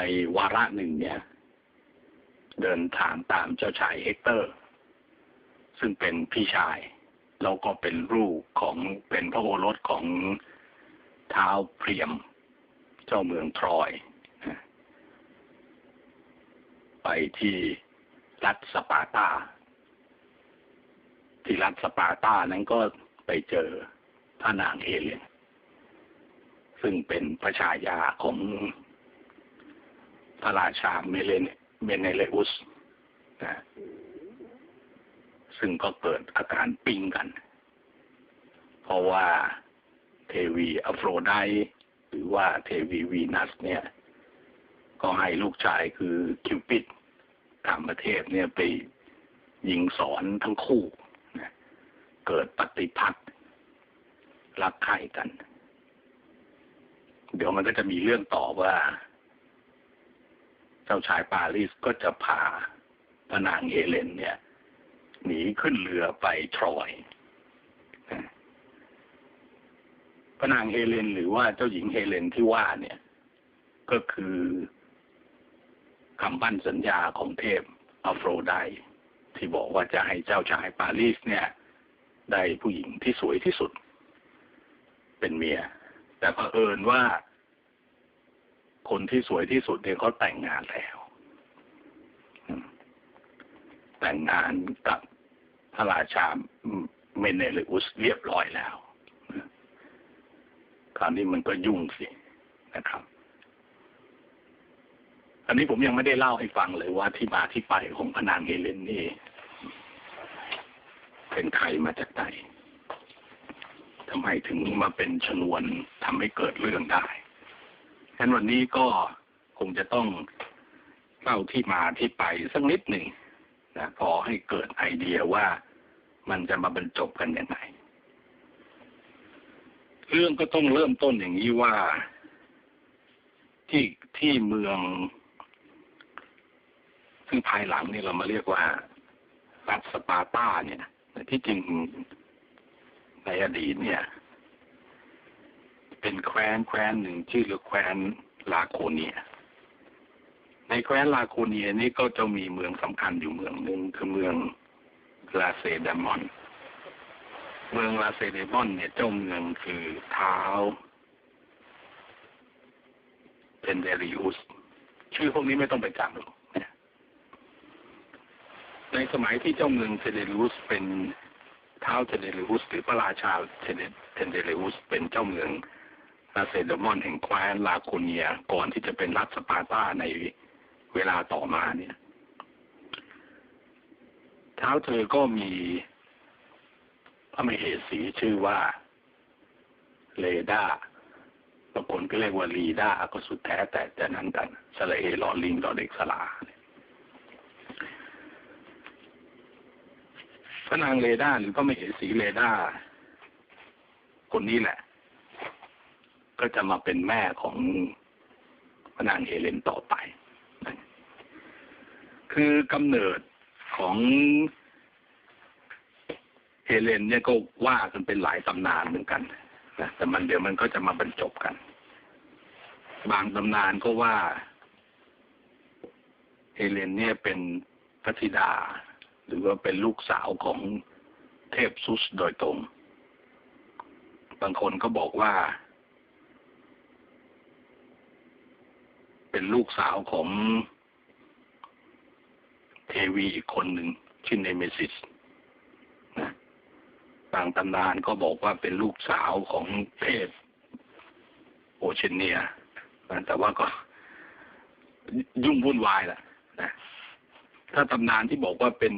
ในวาระหนึ่งเนี่ย เดินทางตามเจ้าชายเฮกเตอร์ ซึ่งเป็นพี่ชาย แล้วก็เป็นลูกของเป็นพระโอรสของเท้าเพียม เจ้าเมืองทรอย ไปที่รัฐสปาร์ตา ที่รัฐสปาร์ตานั้นก็ไปเจอพระนางเฮเลนซึ่งเป็นพระชายาของ พระราชาเมเลนเมเนเลอุสนะซึ่งก็เกิดอาการปิ้งกัน เพราะว่าเทวีอโฟรไดหรือว่าเทวีวีนัสเนี่ย ก็ให้ลูกชายคือคิวปิดต่างประเทศเนี่ยไปยิงสอนทั้งคู่นะเกิดปฏิพัทธ์รักใคร่กัน เดี๋ยวมันก็จะมีเรื่องต่อว่า จ้าชายปารีสก็จะพาพระนางเฮเลนเนี่ย หนีขึ้นเรือไปทรอยพระนางเฮเลนหรือว่าเจ้าหญิงเฮเลนที่ว่าเนี่ย ก็คือคำบั้นสัญญาของเทพอัฟรไดที่บอกว่าจะให้เจ้าชายปารีสเนี่ย ได้ผู้หญิงที่สวยที่สุด เป็นเมีย แต่เผอิญว่า คนที่สวยที่สุดเนี่ยเขาแต่งงานแล้วแต่งงานกับพระราชาเมเนเลอุสเรียบร้อยแล้วคราวนี้มันก็ยุ่งสินะครับ อันนี้ผมยังไม่ได้เล่าให้ฟังเลยว่าที่มาที่ไปของพนางเฮเลนนี่เป็นใครมาจากไหนทำไมถึงมาเป็นชนวนทำให้เกิดเรื่องได้ ฉะนั้นวันนี้ก็คงจะต้องเล่าที่มาที่ไปสักนิดหนึ่งนะพอให้เกิดไอเดียว่ามันจะมาบรรจบกันยังไง เรื่องก็ต้องเริ่มต้นอย่างนี้ว่าที่ที่เมือง ซึ่งภายหลังนี่เรามาเรียกว่ารัฐสปาร์ตาเนี่ยที่จริงในอดีตเนี่ย เป็นแคว้นแคว้นหนึ่งชื่อหรือแคว้นลาโคเนีย ในแคว้นลาโคเนียนี่ก็จะมีเมืองสำคัญอยู่เมืองหนึ่งคือเมืองลาเซเดมอน เมืองลาเซเดมอน เนี่ยเจ้าเมืองคือเท้าเพนเดริอุสชื่อพวกนี้ไม่ต้องไปจำหรอกในสมัยที่เจ้าเมืองเทเดริอุสเป็นเท้าเทเดริอุสหรือพระราชาเทเดริอุสเป็นเจ้าเมือง ลาเซเดมอนแห่งแคว้นลาโคเนียก่อนที่จะเป็นรัฐสปาร์ตาในเวลาต่อมาเนี่ย เท้าเธอก็มีพระมเหสีชื่อว่าเลดาบางคนก็เรียกว่าลีดาก็สุดแท้แต่จะนั้นกันสระเอลอลิงลอเด็กสลาพระนางเลดาหรือพระมเหสีเลดาคนนี้แหละ ก็จะมาเป็นแม่ของพระนางเฮเลนต่อไป คือกำเนิดของเฮเลนเนี่ยก็ว่ากันเป็นหลายตำนานเหมือนกันนะแต่มันเดี๋ยวมันก็จะมาบรรจบกัน บางตำนานก็ว่า เฮเลนเนี่ยเป็นพระธิดา หรือว่าเป็นลูกสาวของเทพซุสโดยตรง บางคนก็บอกว่า เป็นลูกสาวของเทวีอีกคนหนึ่งชื่อเนเมซิสนะบางตำนานก็บอกว่าเป็นลูกสาวของเทพโอเชเนียนะแต่ว่าก็ยุ่งวุ่นวายแหละนะถ้าตำนานที่บอกว่าเป็น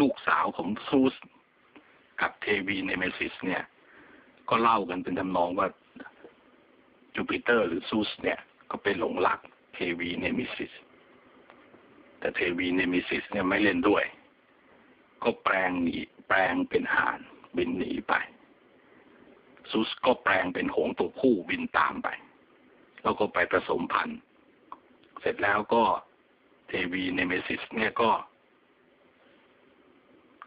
ลูกสาวของซูสกับเทวีเนเมซิสเนี่ย ก็เล่ากันเป็นทำนองว่าจูปิเตอร์หรือซูสเนี่ย ก็เป็นหลงรัก ทวีเนเมซิสแต่เทวีเนมิซิสเนี่ยไม่เล่นด้วย ก็แปลงหนีแปลงเป็นห่านบินหนีไป ซุสก็แปลงเป็นหงตัวผู้บินตามไป แล้วก็ไปผสมพันธุ์ เสร็จแล้วก็เทวีเนมิซิสเนี่ยก็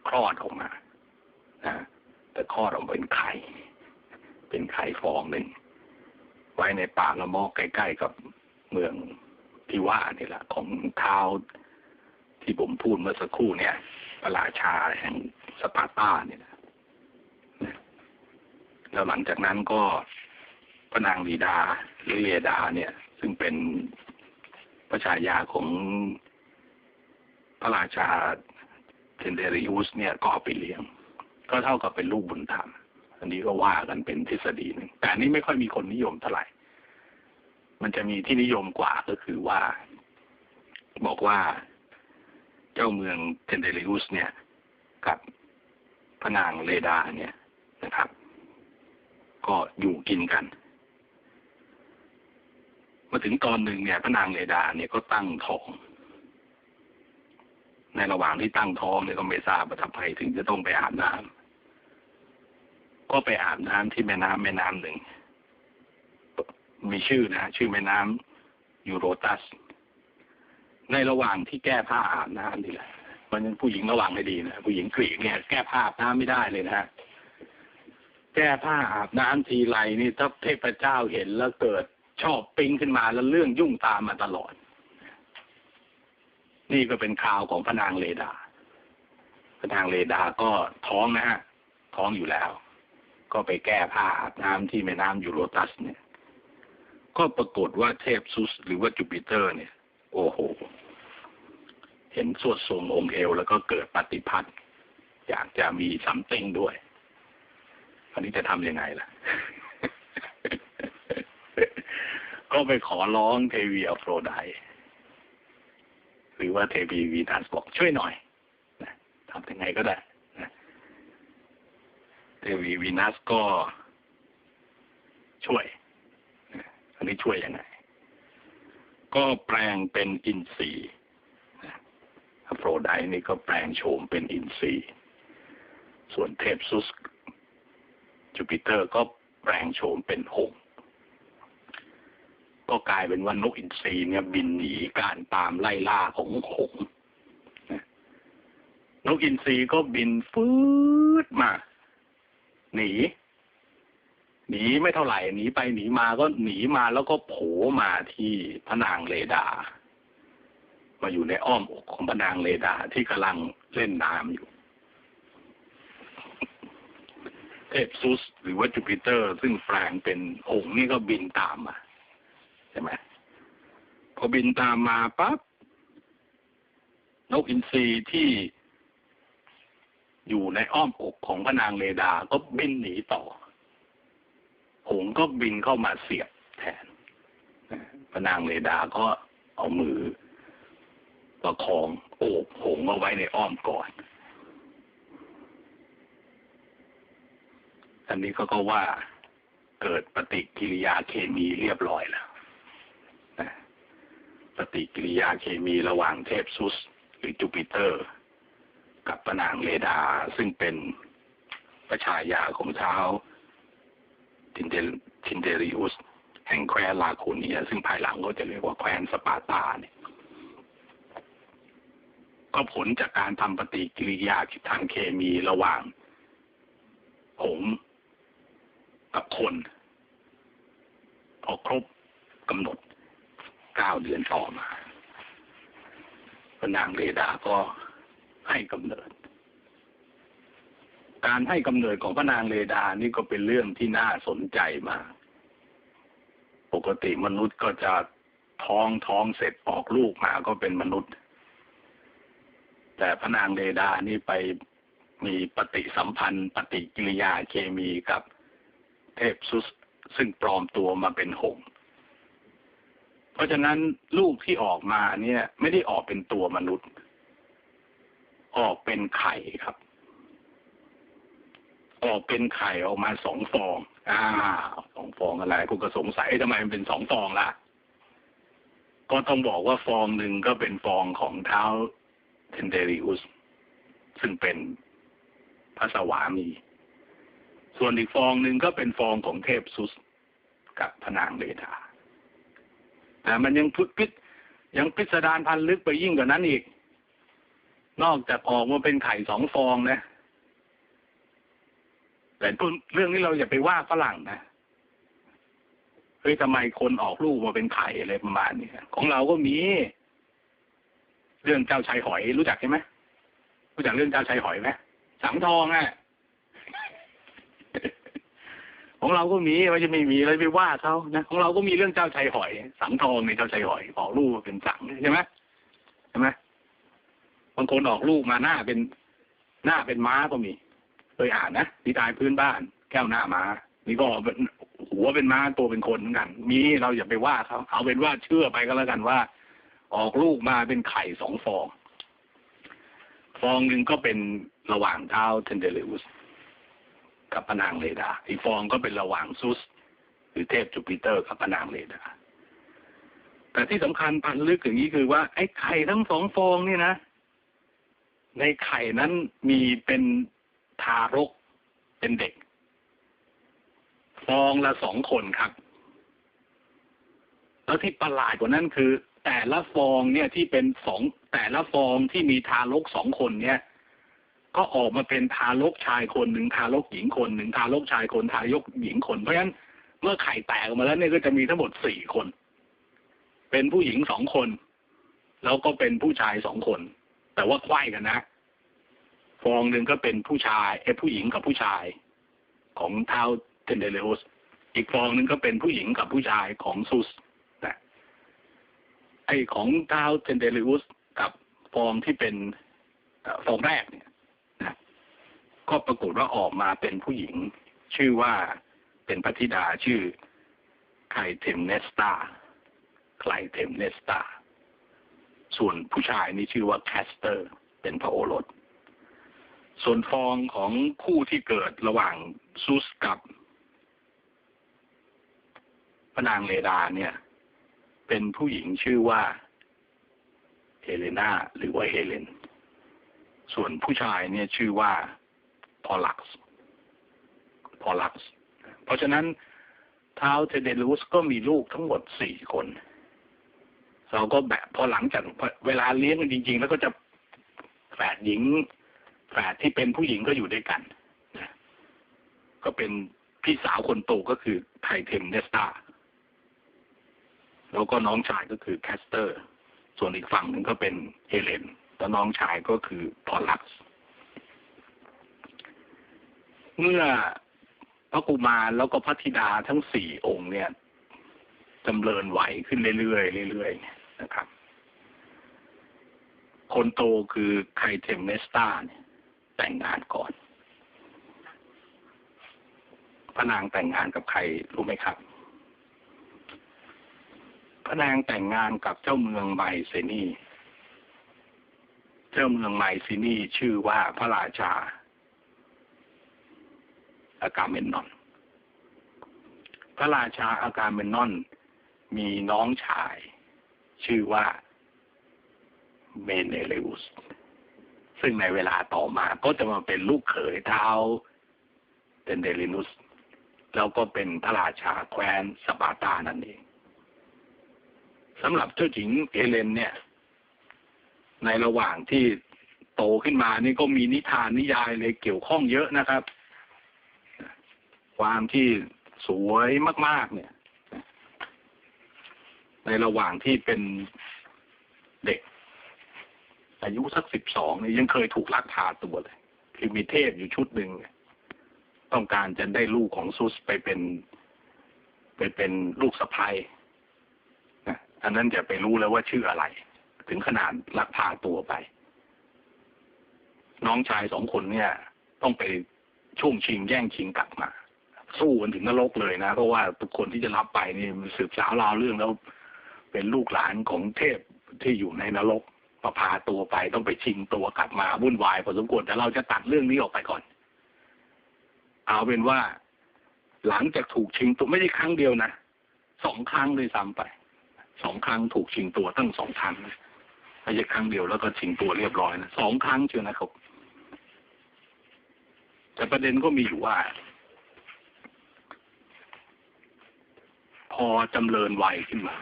คลอดออกมานะแต่คลอดออกเป็นไข่ เป็นไข่ฟองหนึ่งไว้ในป่าละมอกใกล้ ๆ กับเมือง ที่ว่านี่แหละของเท้าที่ผมพูดเมื่อสักครู่เนี่ยพระราชาแห่งสปาร์ตาเนี่ยนะแล้วหลังจากนั้นก็พระนางลีดาหรือเลียดา เนี่ย ซึ่งเป็นพระชายาของพระราชาเทนเดริอุสเนี่ยก็เอาไปเลี้ยง ก็เท่ากับเป็นลูกบุญธรรม อันนี้ก็ว่ากันเป็นทฤษฎีหนึ่งแต่นนี้ไม่ค่อยมีคนนิยมเท่าไหร่ มันจะมีที่นิยมกว่าก็คือว่า บอกว่าเจ้าเมืองเทนเดริอุสเนี่ย กับพระนางเลดาเนี่ยนะครับ ก็อยู่กินกันมาถึงตอนหนึ่งเนี่ยพระนางเลดาเนี่ยก็ตั้งท้อง ในระหว่างที่ตั้งท้องเนี่ยก็ไม่ทราบว่าทำไมถึงจะต้องไปอาบน้ำก็ไปอาบน้ำที่แม่น้ำแม่น้ำหนึ่ง มีชื่อนะ ชื่อแม่น้ำยูโรตัส ในระหว่างที่แก้ผ้าอาบน้ำนี่แหละมันผู้หญิงระวังให้ดีนะผู้หญิงกรีกเนี่ย แก้ผ้าอาบน้ำไม่ได้เลยนะฮะแก้ผ้าอาบน้ำทีไรนี่ถ้าเทพเจ้าเห็นแล้วเกิดชอบปิ้งขึ้นมาแล้วเรื่องยุ่งตามมาตลอด นี่ก็เป็นข่าวของพระนางเลดาพระนางเลดาก็ท้องนะฮะท้องอยู่แล้ว ก็ไปแก้ผ้าอาบน้ำที่แม่น้ำยูโรตัสเนี่ย ก็ปรากฏว่าเทพซุสหรือว่าจูปิเตอร์เนี่ย โอ้โห เห็นสวดทรงองค์เอว แล้วก็เกิดปฏิพัทธ์อยากจะมีสัมติงด้วย อันนี้จะทำยังไงล่ะ ก็ไปขอร้องเทวีอโฟรไดหรือว่าเทวีวีนัสบอกช่วยหน่อยทำยังไงก็ได้เทวีวีนัสก็ช่วยันนี้ช่วยยังไง ก็แปลงเป็นอินทรีย์โฟรไดนี่ก็แปลงโฉมเป็นอินทรีย์ ส่วนเทพซุสจูปิเตอร์ก็แปลงโฉมเป็นหงส์ก็กลายเป็นว่านกอินทรีเนี่ยบินหนีการตามไล่ล่าของหงส์นกอินทรีก็บินฟืดมา หนี หนีไม่เท่าไหร่หนีไปหนีมาก็หนีมาแล้วก็โผล่มาที่พนางเลดา มาอยู่ในอ้อมอกของพนางเลดาที่กำลังเล่นน้ำอยู่ เทพซุสหรือว่าจูปิเตอร์ ซึ่งแปลงเป็นหงส์นี่ก็บินตามมาใช่ไหมพอบินตามมาปั๊บนกอินทรีที่อยู่ในอ้อมอกของพนางเลดาก็บินหนีต่อ หงก็บินเข้ามาเสียบแทนพระนางเลดาก็เอามือประคองโอบหงเอาไว้ในอ้อมกอนอันนี้เขาก็ว่าเกิดปฏิกิริยาเคมีเรียบร้อยแล้วปฏิกิริยาเคมีระหว่างเทพซุส หรือจูปิเตอร์ กับปนางเลดาซึ่งเป็นประชายาของเท้า ทินเดทินเดริอุส แห่งแคว้นลาโคเนีย ซึ่งภายหลังก็จะเรียกว่าแคว้นสปาร์ตาเนี่ยก็ผลจากการทำปฏิกิริยาทางเคมีระหว่างหงกับคนพอครบกำหนดเก้าเดือนต่อมาพนางเรดาก็ให้กำเนิด การให้กำเนิดของพระนางเรดานี่ก็เป็นเรื่องที่น่าสนใจมาก ปกติมนุษย์ก็จะท้องท้องเสร็จออกลูกมาก็เป็นมนุษย์ แต่พระนางเรดานี่ไปมีปฏิสัมพันธ์ ปฏิกิริยาเคมีกับเทพซุสซึ่งปลอมตัวมาเป็นหงส์เพราะฉะนั้นลูกที่ออกมาเนี่ย ไม่ได้ออกเป็นตัวมนุษย์ ออกเป็นไข่ครับ ออกเป็นไข่ออกมาสองฟอง อ่าสองฟองอะไรพวกก็สงสัยทำไมมันเป็นสองฟองล่ะ ก็ต้องบอกว่าฟองหนึ่งก็เป็นฟองของเท้าเทนเดริอุส ซึ่งเป็นพระสวามี ส่วนอีกฟองหนึ่งก็เป็นฟองของเทพซุส กับพนางเลดาแต่มันยังพุพิษยังพิสดารพันลึกไปยิ่งกว่านั้นอีก นอกจากออกมาเป็นไข่สองฟองนะ แต่เรื่องนี้เราอย่าไปว่าฝรั่งนะเฮ้ยทำไมคนออกลูกมาเป็นไข่อะไรประมาณนี้ของเราก็มี เรื่องเจ้าชายหอยรู้จักใช่ไหมรู้จักเรื่องเจ้าชายหอยไหมสังทองอะของเราก็มีไม่ใช่ไม่มีเลยไปว่าเขานะของเราก็มีเรื่องเจ้าชายหอย สังทองในเจ้าชายหอยออกลูกมาเป็นสังใช่ไหมใช่ไหมบางคนออกลูกมาหน้าเป็นหน้าเป็นม้าก็มี เคยอ่านนะนิทานพื้นบ้าน แก้วหน้าม้านี่ก็หัวเป็นม้าตัวเป็นคนเหมือนกัน มีเราอย่าไปว่าเขาเอาเป็นว่าเชื่อไปก็แล้วกันว่า ออกลูกมาเป็นไข่สองฟอง ฟองหนึ่งก็เป็นระหว่างเท้าเทนเดลิอุสกับพระนางเลดา อีกฟองก็เป็นระหว่างซุส หรือเทพจูปิเตอร์กับพระนางเลดา แต่ที่สำคัญพันลึกอย่างนี้คือว่าไอ้ไข่ทั้งสองฟองนี่นะ ในไข่นั้นมีเป็น ทารกเป็นเด็กฟองละสองคนครับ แล้วที่ประหลาดกว่านั้นคือ แต่ละฟองเนี่ยที่เป็นสองแต่ละฟองที่มีทารกสองคนเนี่ย ก็ออกมาเป็นทารกชายคนหนึ่งทารกหญิงคนหนึ่งทารกชายคนทารกหญิงคน เพราะฉะนั้นเมื่อไข่แตกออกมาแล้วเนี่ยก็จะมีทั้งหมดสี่คน เป็นผู้หญิงสองคน แล้วก็เป็นผู้ชายสองคน แต่ว่าไขว้กันนะ ฟองหนึ่งก็เป็นผู้ชายเอผู้หญิงกับผู้ชาย ของเท้าเทนเดเลโอสอีกฟองหนึ่งก็เป็นผู้หญิงกับผู้ชายของซุสนะไอของเท้าเทนเดเลโอสกับฟองที่เป็นเอ่อฟองแรกเนี่ยนะก็ปรากฏว่าออกมาเป็นผู้หญิง ชื่อว่าเป็นพระธิดาชื่อไคเทมเนสตาไคเทมเนสตาส่วนผู้ชายนี่ชื่อว่าแคสเตอร์ เป็นพระโอรส ส่วนฟองของคู่ที่เกิดระหว่างซุสกับพระนางเลดาเนี่ย เป็นผู้หญิงชื่อว่าเฮเลนาหรือว่าเฮเลน ส่วนผู้ชายเนี่ยชื่อว่าพอลักซ์พอลักซ์เพราะฉะนั้นท้าวเทเดลูสก็มีลูกทั้งหมดสี่คน เราก็แบบพอหลังจากเวลาเลี้ยงจริง ๆ แล้วก็จะแฝดหญิง แฝดที่เป็นผู้หญิงก็อยู่ด้วยกันนะก็เป็นพี่สาวคนโตก็คือไทเทมเนสตาแล้วก็น้องชายก็คือแคสเตอร์ ส่วนอีกฝั่งหนึ่งก็เป็นเฮเลนแล้วน้องชายก็คือพอลักเมื่อพระกุมารแล้วก็พระธิดาทั้งสี่องค์เนี่ยจำเริญไหวขึ้นเรื่อยๆเรื่อยๆนะครับ คนโตคือไคเทมเนสตาเนี่ย แต่งงานก่อน พระนางแต่งงานกับใครรู้ไหมครับ พระนางแต่งงานกับเจ้าเมืองไมเซนีเจ้าเมืองไมซินีชื่อว่าพระราชาอากาเมนนอน พระราชาอากาเมนนอน มีน้องชาย ชื่อว่าเมเนเลอุส ซึ่งในเวลาต่อมาก็จะมาเป็นลูกเขยเท้าเดนเดลินุส แล้วก็เป็นพระราชาแคว้นสปาร์ตานั่นเองสำหรับเจ้าหญิงเอเลนเนี่ย ในระหว่างที่โตขึ้นมานี่ก็มีนิทานนิยายเลยเกี่ยวข้องเยอะนะครับ ความที่สวยมาก ๆ เนี่ย ในระหว่างที่เป็นเด็ก อายุสักสิบสองเนี่ยยังเคยถูกลักพาตัวเลย คือมีเทพอยู่ชุดหนึ่งต้องการจะได้ลูกของซุสไปเป็น ไปเป็นลูกสะพ้ายนะอันนั้นจะไปรู้แล้วว่าชื่ออะไร ถึงขนาดลักพาตัวไป น้องชายสองคนเนี่ย ต้องไปช่วงชิงแย่งชิงกลับมา สู้กันถึงนรกเลยนะเพราะว่าทุกคนที่จะรับไปนี่มันสืบสาวราวเรื่องแล้ว เป็นลูกหลานของเทพที่อยู่ในนรก พาตัวไปต้องไปชิงตัวกลับมาวุ่นวายพอสมควรแต่เราจะตัดเรื่องนี้ออกไปก่อน เอาเป็นว่า หลังจากถูกชิงตัวไม่ใช่ครั้งเดียวนะสองครั้งเลยซ้ำไปสองครั้งถูกชิงตัวตั้งสองครั้งไม่ใช่ครั้งเดียวแล้วก็ชิงตัวเรียบร้อยนะสองครั้งเชียวนะครับแต่ประเด็นก็มีอยู่ว่า พอจำเริญวัยขึ้นมา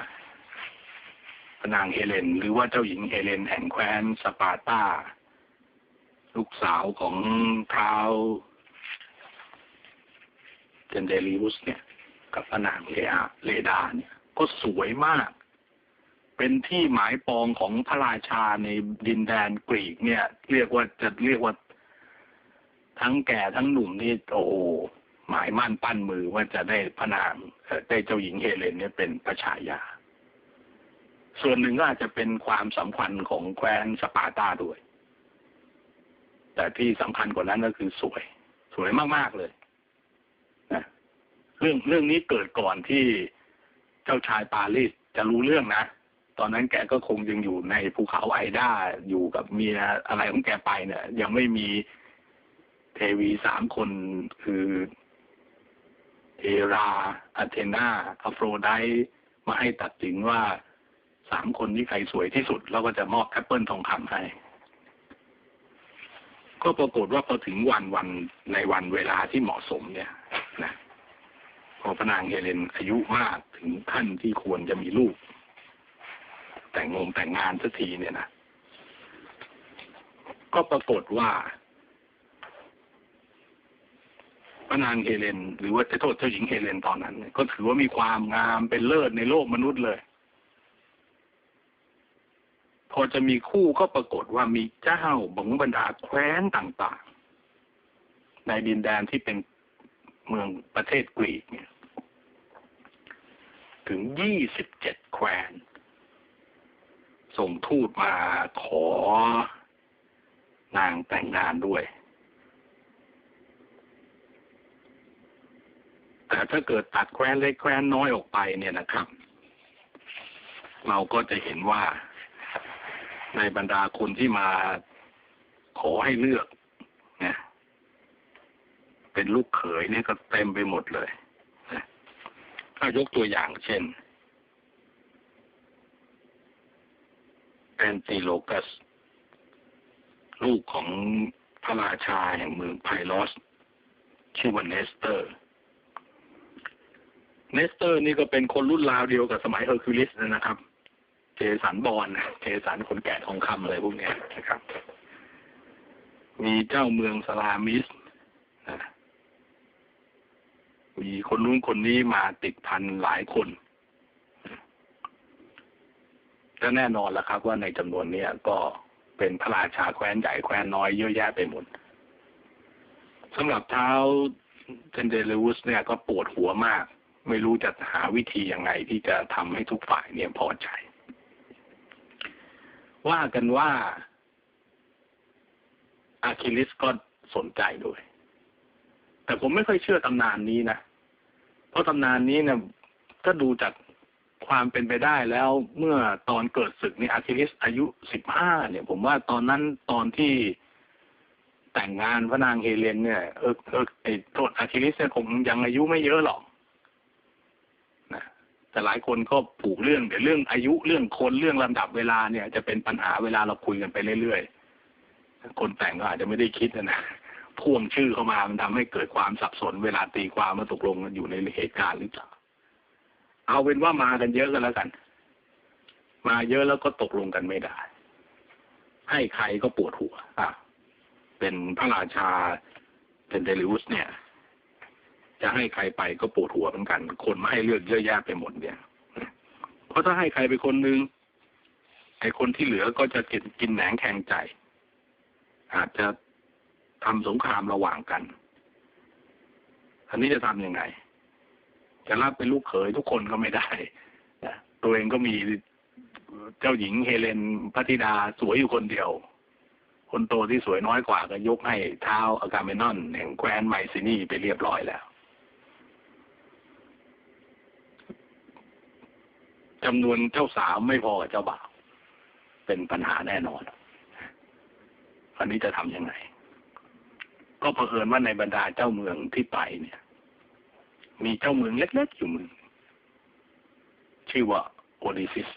นางเฮเลน หรือว่าเจ้าหญิงเฮเลนแห่งแคว้นสปาร์ตา ลูกสาวของท้าวเจนเดลิอุสเนี่ย กับพระนางเลอาเลดาเนี่ย ก็สวยมาก เป็นที่หมายปองของพระราชาในดินแดนกรีกเนี่ย เรียกว่าจะเรียกว่า ทั้งแก่ทั้งหนุ่มนี่โอ้หมายมั่นปั้นมือว่าจะได้พระนางได้เจ้าหญิงเฮเลนเนี่ยเป็นพระชายา ส่วนหนึ่งก็อาจจะเป็นความสำคัญของแคว้นสปาร์ตาด้วย แต่ที่สำคัญกว่านั้นก็คือสวย สวยมาก ๆ เลยนะเรื่องเรื่องนี้เกิดก่อนที่เจ้าชายปารีสจะรู้เรื่องนะ ตอนนั้นแกก็คงยังอยู่ในภูเขาไอด้าอยู่กับเมียอะไรของแกไปเนี่ย ยังไม่มีเทวีสามคนคือเอรา อเทนาอโฟรไดมาให้ตัดสินว่า สามคนนี้ใครสวยที่สุดแล้วก็จะมอบแอปเปิลทองคำให้ ก็ปรากฏว่าพอถึงวันวันในวันเวลาที่เหมาะสมเนี่ยนะพอพระนางเฮเลนอายุมากถึงขั้นที่ควรจะมีลูก แต่งงงแต่งงานสักทีเนี่ยนะก็ปรากฏว่าพระนางเฮเลน หรือว่าจะโทษเจ้าหญิงเฮเลนตอนนั้น ก็ถือว่ามีความงามเป็นเลิศในโลกมนุษย์เลย พอจะมีคู่ก็ปรากฏว่ามีเจ้าบังบรรดาแคว้นต่างๆ ในดินแดนที่เป็นเมืองประเทศกรีกเนี่ย ถึงยี่สิบเจ็ดแคว้น ส่งทูตมาขอนางแต่งงานด้วย แต่ถ้าเกิดตัดแคว้นเล็กแคว้นน้อยออกไปเนี่ยนะครับ เราก็จะเห็นว่า ในบรรดาคนที่มาขอให้เลือกเนี่ยเป็นลูกเขยเนี่ยก็เต็มไปหมดเลยนะถ้ายกตัวอย่างเช่นแอนติโลกัส ลูกของพระราชาแห่งเมืองไพลอส ชื่อว่าเนสเตอร์ เนสเตอร์นี่ก็เป็นคนรุ่นราวเดียวกับสมัยเฮอร์คิวลิสนะครับ เจสันบอลเจสันคนแก่ทองคำอะไรพวกนี้นะครับ มีเจ้าเมืองสลามิสนะมีคนนู้นคนนี้มาติดพันหลายคนก็แน่นอนแล้วครับ ว่าในจำนวนนี้ก็เป็นพระราชาแคว้นใหญ่แคว้นน้อยเยอะแยะไปหมดสำหรับเท้าเทนเดเลวุสเนี่ยก็ปวดหัวมาก ไม่รู้จะหาวิธียังไงที่จะทำให้ทุกฝ่ายเนี่ยพอใจ ว่ากันว่าอาคิลิสก็สนใจด้วย แต่ผมไม่ค่อยเชื่อตำนานนี้นะ เพราะตำนานนี้เนี่ยถ้าดูจากความเป็นไปได้แล้วเมื่อตอนเกิดศึกนี่อาคิลิสอายุสิบห้าเนี่ย ผมว่าตอนนั้นตอนที่แต่งงานพระนางเฮเลนเนี่ยเออเออไอ้โทษอาคิลิสเนี่ยคงยังอายุไม่เยอะหรอก แต่หลายคนก็ผูกเรื่องเดี๋ยวเรื่องอายุเรื่องคนเรื่องลำดับเวลาเนี่ย จะเป็นปัญหาเวลาเราคุยกันไปเรื่อยๆคนแต่งก็อาจจะไม่ได้คิดนะพ่วงชื่อเข้ามามันทำให้เกิดความสับสน เวลาตีความมาตกลงกันอยู่ในเหตุการณ์หรือเปล่าเอาเป็นว่ามากันเยอะกันแล้วกัน มาเยอะแล้วก็ตกลงกันไม่ได้ ให้ใครก็ปวดหัว อะ เป็นพระราชาเป็นเดลิอุสเนี่ย จะให้ใครไปก็ปวดหัวเหมือนกัน คนมาให้เลือกเยอะแยะไปหมดเนี่ย เพราะถ้าให้ใครไปคนนึงไอ้คนที่เหลือก็จะกินกินแหนงแข่งใจ อาจจะทำสงครามระหว่างกันอันนี้จะทำยังไง จะรับเป็นลูกเขยทุกคนก็ไม่ได้ตัวเองก็มีเจ้าหญิงเฮเลนพระธิดาสวยอยู่คนเดียว คนโตที่สวยน้อยกว่าก็ยกให้เท้าอากาเมนอนแห่งแคว้นไมซินีไปเรียบร้อยแล้ว จำนวนเจ้าสาวไม่พอกับเจ้าบ่าวเป็นปัญหาแน่นอนอันนี้จะทำยังไง ก็เผอิญว่าในบรรดาเจ้าเมืองที่ไปเนี่ย มีเจ้าเมืองเล็กๆอยู่เมืองชื่อว่าโอดิซิส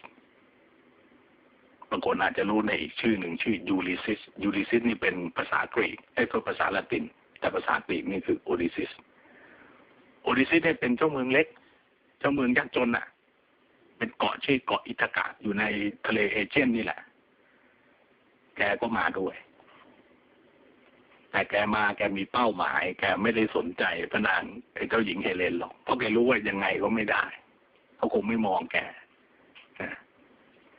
บางคนอาจจะรู้ในอีกชื่อหนึ่งชื่อยูริซิสยูริซิสนี่เป็นภาษากรีกไอ้ตัวภาษาละติน แต่ภาษากรีกนี่คือโอดิซิสโอดิซิสเนี่ยเป็นเจ้าเมืองเล็ก เจ้าเมืองยากจนอะ เป็นเกาะชื่อเกาะอิทากาอยู่ในทะเลเอเชียนนี่แหละ แกก็มาด้วย แต่แกมาแกมีเป้าหมาย แกไม่ได้สนใจพระนางไอ้เจ้าหญิงเฮเลนหรอก เพราะแกรู้ว่ายังไงก็ไม่ได้ เขาคงไม่มองแก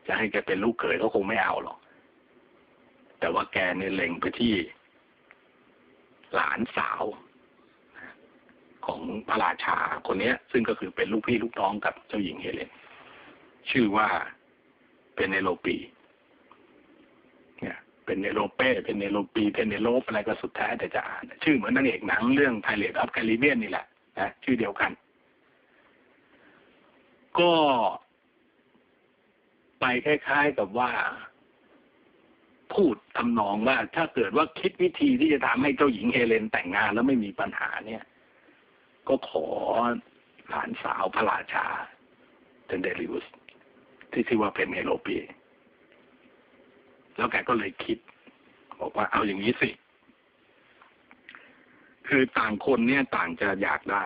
จะให้แกเป็นลูกเขยเขาคงไม่เอาหรอก แต่ว่าแกเนี่ยเล็งไปที่ หลานสาว ของพระราชาคนเนี้ย ซึ่งก็คือเป็นลูกพี่ลูกน้องกับเจ้าหญิงเฮเลน ชื่อว่าเป็นเนโลปีเนี่ยเป็นเนโรเป้เป็นเนโรปีเป็นเนโรปอะไรก็สุดแท้แต่จะอ่าน ชื่อเหมือนนางเอกหนังเรื่องไทเลตออฟแคริเบียนนี่แหละนะชื่อเดียวกัน ก็ไปคล้ายๆกับว่า พูดทำนองว่าถ้าเกิดว่าคิดวิธีที่จะทำให้เจ้าหญิงเฮเลนแต่งงานแล้วไม่มีปัญหาเนี่ย ก็ขอหลานสาวพระราชาเทนเดริอุส ที่ชื่อว่าเป็นเนโรปีแล้วแกก็เลยคิด บอกว่าเอาอย่างนี้สิ คือต่างคนเนี่ยต่างจะอยากได้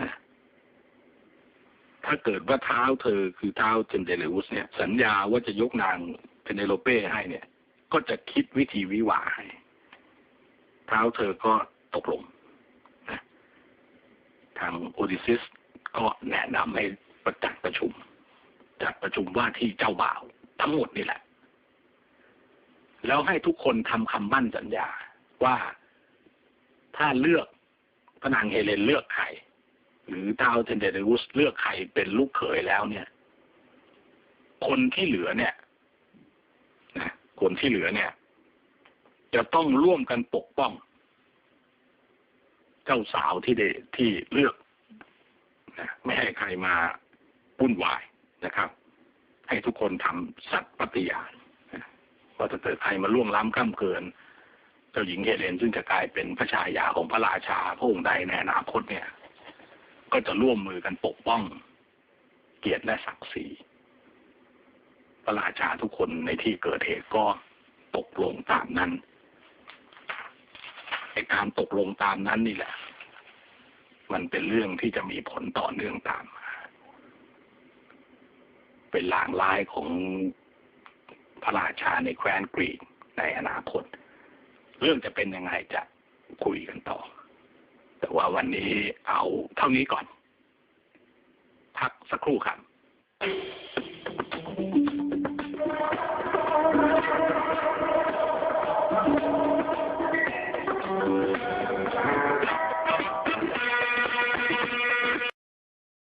นะถ้าเกิดว่าเท้าเธอคือเท้าเจนเดเลอุสเนี่ย สัญญาว่าจะยกนางเพเนโลเป้ให้เนี่ย ก็จะคิดวิธีวิวาให้ เท้าเธอก็ตกลงนะทางโอดิซิสก็แนะนำให้ประจัดประชุม จัดประชุมว่าที่เจ้าบ่าว ทั้งหมดนี่แหละ แล้วให้ทุกคนทำคำมั่นสัญญาว่าถ้าเลือกพระนางเฮเลนเลือกใครหรือท้าวเทนเดเรอุสเลือกใครเป็นลูกเขยแล้วเนี่ย คนที่เหลือเนี่ยนะคนที่เหลือเนี่ย จะต้องร่วมกันปกป้อง เจ้าสาวที่ได้ที่เลือกนะไม่ให้ใครมาวุ่นวาย นะครับ ให้ทุกคนทำสัตย์ปฏิญาณว่าถ้าเกิดใครมาล่วงล้ำข้ามเกิน เจ้าหญิงเฮเลนซึ่งจะกลายเป็นพระชายาของพระราชาพระองค์ใดในอนาคตเนี่ย ก็จะร่วมมือกันปกป้อง เกียรติและศักดิ์ศรีพระราชาทุกคนในที่เกิดเหตุก็ตกลงตามนั้นไอการตกลงตามนั้นนี่แหละ มันเป็นเรื่องที่จะมีผลต่อเนื่องตามมา เป็นลางร้ายของพระราชาในแคว้นกรีกในอนาคต เรื่องจะเป็นยังไงจะคุยกันต่อ แต่ว่าวันนี้เอาเท่านี้ก่อน พักสักครู่ครับ